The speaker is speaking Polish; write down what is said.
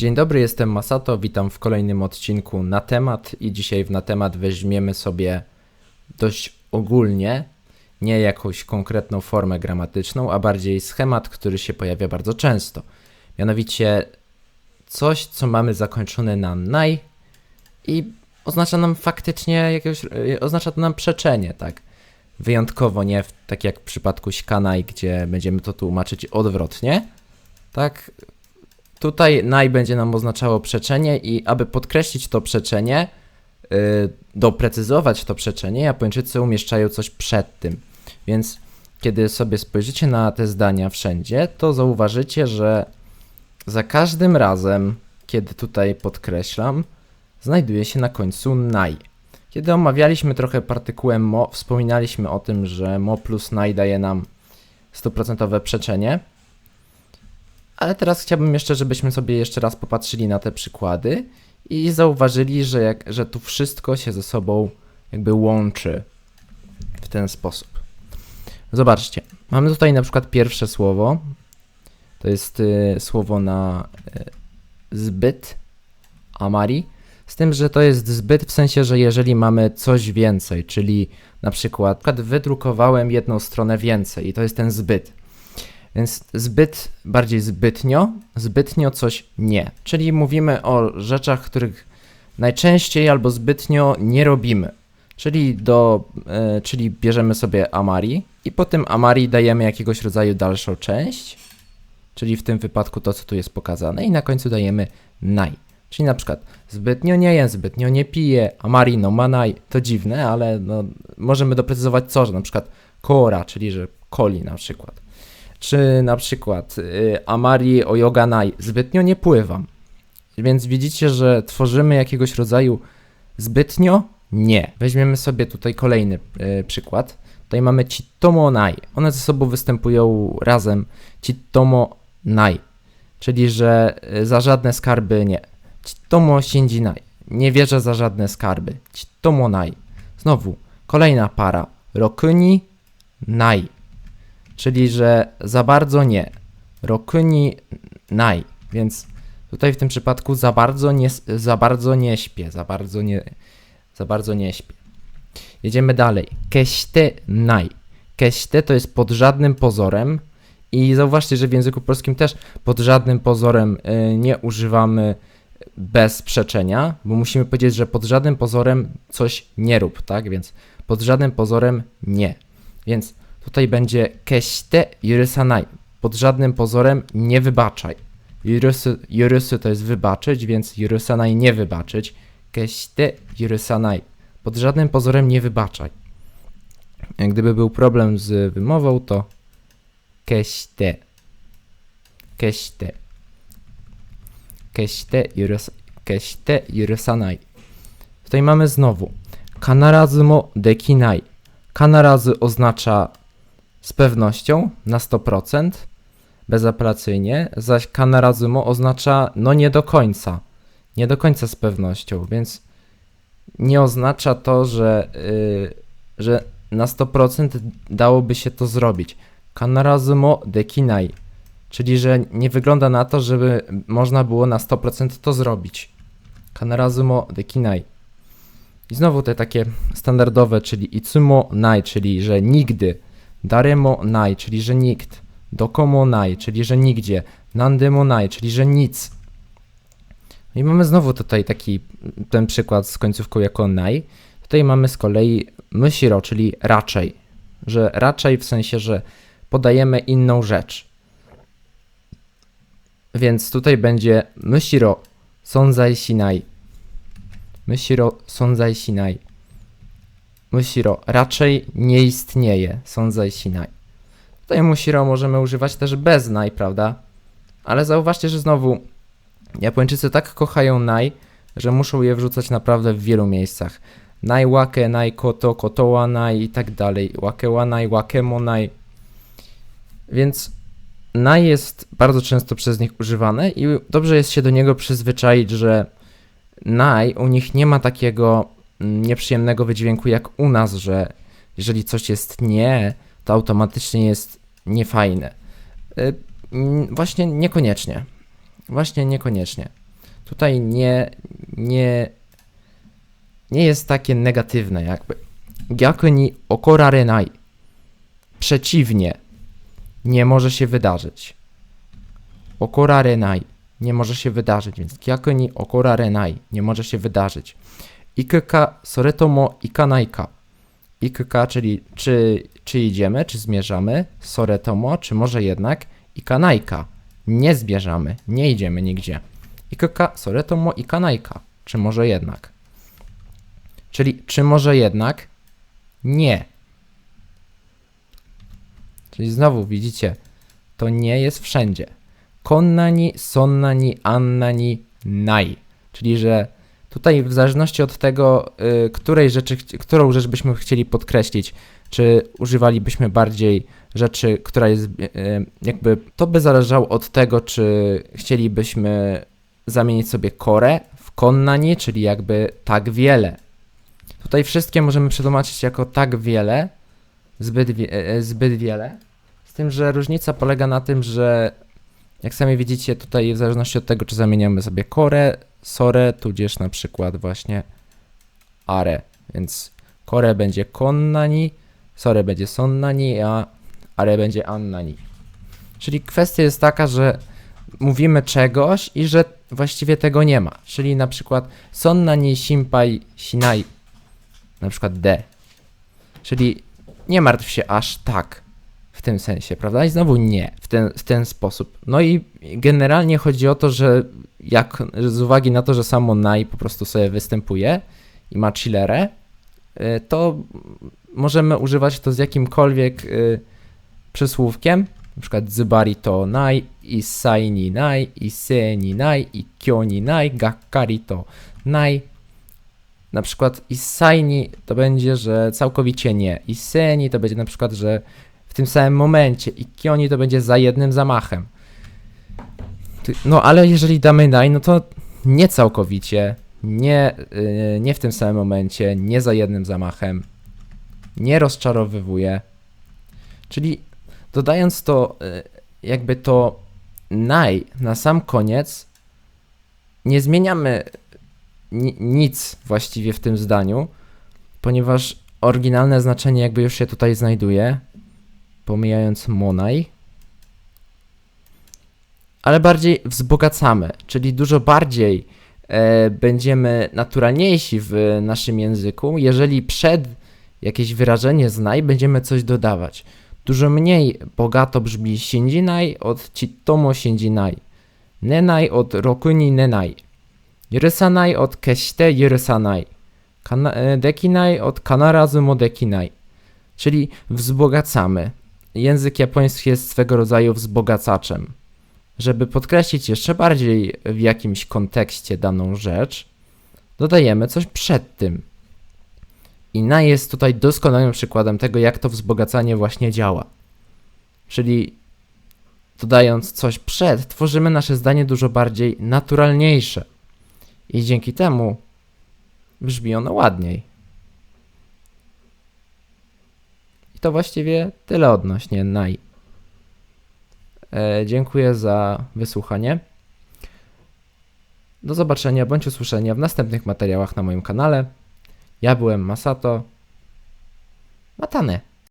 Dzień dobry, jestem Masato, witam w kolejnym odcinku na temat i dzisiaj w na temat weźmiemy sobie dość ogólnie, nie jakąś konkretną formę gramatyczną, a bardziej schemat, który się pojawia bardzo często. Mianowicie coś, co mamy zakończone na naj i oznacza nam faktycznie jakiegoś, e, oznacza to nam przeczenie, tak? Wyjątkowo nie w, tak jak w przypadku śkanaj, gdzie będziemy to tłumaczyć odwrotnie, tak? Tutaj naj będzie nam oznaczało przeczenie i aby podkreślić to przeczenie, yy, doprecyzować to przeczenie, Japończycy umieszczają coś przed tym. Więc kiedy sobie spojrzycie na te zdania wszędzie, to zauważycie, że za każdym razem, kiedy tutaj podkreślam, znajduje się na końcu naj. Kiedy omawialiśmy trochę partykułę mo, wspominaliśmy o tym, że mo plus naj daje nam 100% przeczenie. Ale teraz chciałbym jeszcze, żebyśmy sobie jeszcze raz popatrzyli na te przykłady i zauważyli, że, jak, że tu wszystko się ze sobą jakby łączy w ten sposób. Zobaczcie, mamy tutaj na przykład pierwsze słowo. To jest y, słowo na y, zbyt, amari. Z tym, że to jest zbyt w sensie, że jeżeli mamy coś więcej, czyli na przykład, na przykład wydrukowałem jedną stronę więcej i to jest ten zbyt. Więc zbyt, bardziej zbytnio, zbytnio coś nie. Czyli mówimy o rzeczach, których najczęściej albo zbytnio nie robimy. Czyli, do, e, czyli bierzemy sobie amari i po tym amari dajemy jakiegoś rodzaju dalszą część, czyli w tym wypadku to, co tu jest pokazane i na końcu dajemy nai. Czyli na przykład zbytnio nie jem, zbytnio nie piję, amari no manai. To dziwne, ale no, możemy doprecyzować co, że na przykład kora, czyli że coli na przykład. Czy na przykład y, amari oyoganai, zbytnio nie pływam. Więc widzicie, że tworzymy jakiegoś rodzaju zbytnio nie. Weźmiemy sobie tutaj kolejny y, przykład. Tutaj mamy chitomo nai. One ze sobą występują razem. Chitomo nai. Czyli, że y, za żadne skarby nie. Chitomo shinji nai. Nie wierzę za żadne skarby. Chitomo nai. Znowu, kolejna para. Rokuni nai. Czyli, że za bardzo nie. Rokuni nai. Więc tutaj w tym przypadku za bardzo nie, za bardzo nie śpię. Za bardzo nie, za bardzo nie śpię. Jedziemy dalej. Keście nai. Keście to jest pod żadnym pozorem. I zauważcie, że w języku polskim też pod żadnym pozorem y, nie używamy bez przeczenia, bo musimy powiedzieć, że pod żadnym pozorem coś nie rób, tak? Więc pod żadnym pozorem nie. Więc tutaj będzie keście yurusanai. Pod żadnym pozorem nie wybaczaj. Yurusu, to jest wybaczyć, więc yurusanai nie wybaczyć. Keście yurusanai. Pod żadnym pozorem nie wybaczaj. Gdyby był problem z wymową, to keście. Keście. Keście, yurus, keście yurusanai. Tutaj mamy znowu kanarazu mo dekinai. Kanarazu oznacza z pewnością na 100%, bezapelacyjnie, zaś kanarazu mo oznacza no nie do końca. Nie do końca z pewnością, więc nie oznacza to, że, yy, że na 100% dałoby się to zrobić. Kanarazu mo dekinai. Czyli, że nie wygląda na to, żeby można było na 100% to zrobić. Kanarazu mo dekinai. I znowu te takie standardowe, czyli itsumo nai, czyli że nigdy. Daremo nai, czyli że nikt. Dokomo nai, czyli że nigdzie. Nandemo nai, czyli że nic. No I mamy znowu tutaj taki ten przykład z końcówką jako nai. Tutaj mamy z kolei myshiro, czyli raczej. Że raczej w sensie, że podajemy inną rzecz. Więc tutaj będzie myshiro sonzai shinai. Myshiro sonzai shinai. Myshiro raczej nie istnieje sonzai shinai. Tutaj mushiro możemy używać też bez nai, prawda? Ale zauważcie, że znowu Japończycy tak kochają nai, że muszą je wrzucać naprawdę w wielu miejscach. Nai wake, nai koto, kotowa nai i tak dalej. Wakewa nai, wakemo nai. Więc nai jest bardzo często przez nich używane i dobrze jest się do niego przyzwyczaić, że nai u nich nie ma takiego nieprzyjemnego wydźwięku jak u nas, że jeżeli coś jest nie, to automatycznie jest niefajne. Y, Właśnie niekoniecznie. Właśnie niekoniecznie. tutaj nie, nie, nie jest takie negatywne jakby. Gyaku ni okorarenai. Przeciwnie, nie może się wydarzyć. Okorarenai. Nie może się wydarzyć, więc gyaku ni okorarenai. Nie może się wydarzyć. Ikuka soretomo ikanaika. Ikuka, czyli czy, czy idziemy, czy zmierzamy. Soretomo, czy może jednak. Ikanaika. Nie zbierzamy, nie idziemy nigdzie. Ikuka soretomo ikanaika. Czy może jednak. Czyli czy może jednak? Nie. Czyli znowu widzicie, to nie jest wszędzie. Konnani, sonnani, annani, nai. Czyli, że tutaj w zależności od tego, y, której rzeczy, którą rzecz byśmy chcieli podkreślić, czy używalibyśmy bardziej rzeczy, która jest y, jakby, to by zależało od tego, czy chcielibyśmy zamienić sobie kore w konnani, czyli jakby tak wiele. Tutaj wszystkie możemy przetłumaczyć jako tak wiele, zbyt, wie, e, zbyt wiele. Z tym, że różnica polega na tym, że jak sami widzicie, tutaj w zależności od tego, czy zamieniamy sobie kore, sore, tudzież na przykład właśnie are. Więc kore będzie konnani, sore będzie sonnani, a are będzie annani. Czyli kwestia jest taka, że mówimy czegoś i że właściwie tego nie ma. Czyli na przykład sonnani shimpai shinai, na przykład d. Czyli nie martw się aż tak w tym sensie, prawda? I znowu nie w ten, w ten sposób. No i generalnie chodzi o to, że jak z uwagi na to, że samo nai po prostu sobie występuje i ma chillerę, y, to możemy używać to z jakimkolwiek y, przysłówkiem, na przykład zybari to nai, i sai ni nai, i se ni nai, i kyo ni nai, gakkari to nai. Na przykład isaini to będzie, że całkowicie nie. Iseni to będzie na przykład, że w tym samym momencie. I kioni to będzie za jednym zamachem. Ty- No ale jeżeli damy nai, no to nie całkowicie, nie, yy, nie w tym samym momencie, nie za jednym zamachem, nie rozczarowywuje. Czyli dodając to, yy, jakby to nai na sam koniec, nie zmieniamy ni- nic właściwie w tym zdaniu, ponieważ oryginalne znaczenie jakby już się tutaj znajduje, pomijając monaj, ale bardziej wzbogacamy, czyli dużo bardziej e, będziemy naturalniejsi w naszym języku, jeżeli przed jakieś wyrażenie znaj będziemy coś dodawać. Dużo mniej bogato brzmi siędzinaj od citomo siędzinaj, nenaj od rokuni nenaj, rysanaj od keśte rysanaj, e, dekinaj od kanarazu mo. Czyli wzbogacamy. Język japoński jest swego rodzaju wzbogacaczem. Żeby podkreślić jeszcze bardziej w jakimś kontekście daną rzecz, dodajemy coś przed tym. I na jest tutaj doskonałym przykładem tego, jak to wzbogacanie właśnie działa. Czyli dodając coś przed, tworzymy nasze zdanie dużo bardziej naturalniejsze. I dzięki temu brzmi ono ładniej. I to właściwie tyle odnośnie naj. E, dziękuję za wysłuchanie. Do zobaczenia bądź usłyszenia w następnych materiałach na moim kanale. Ja byłem Masato. Matane.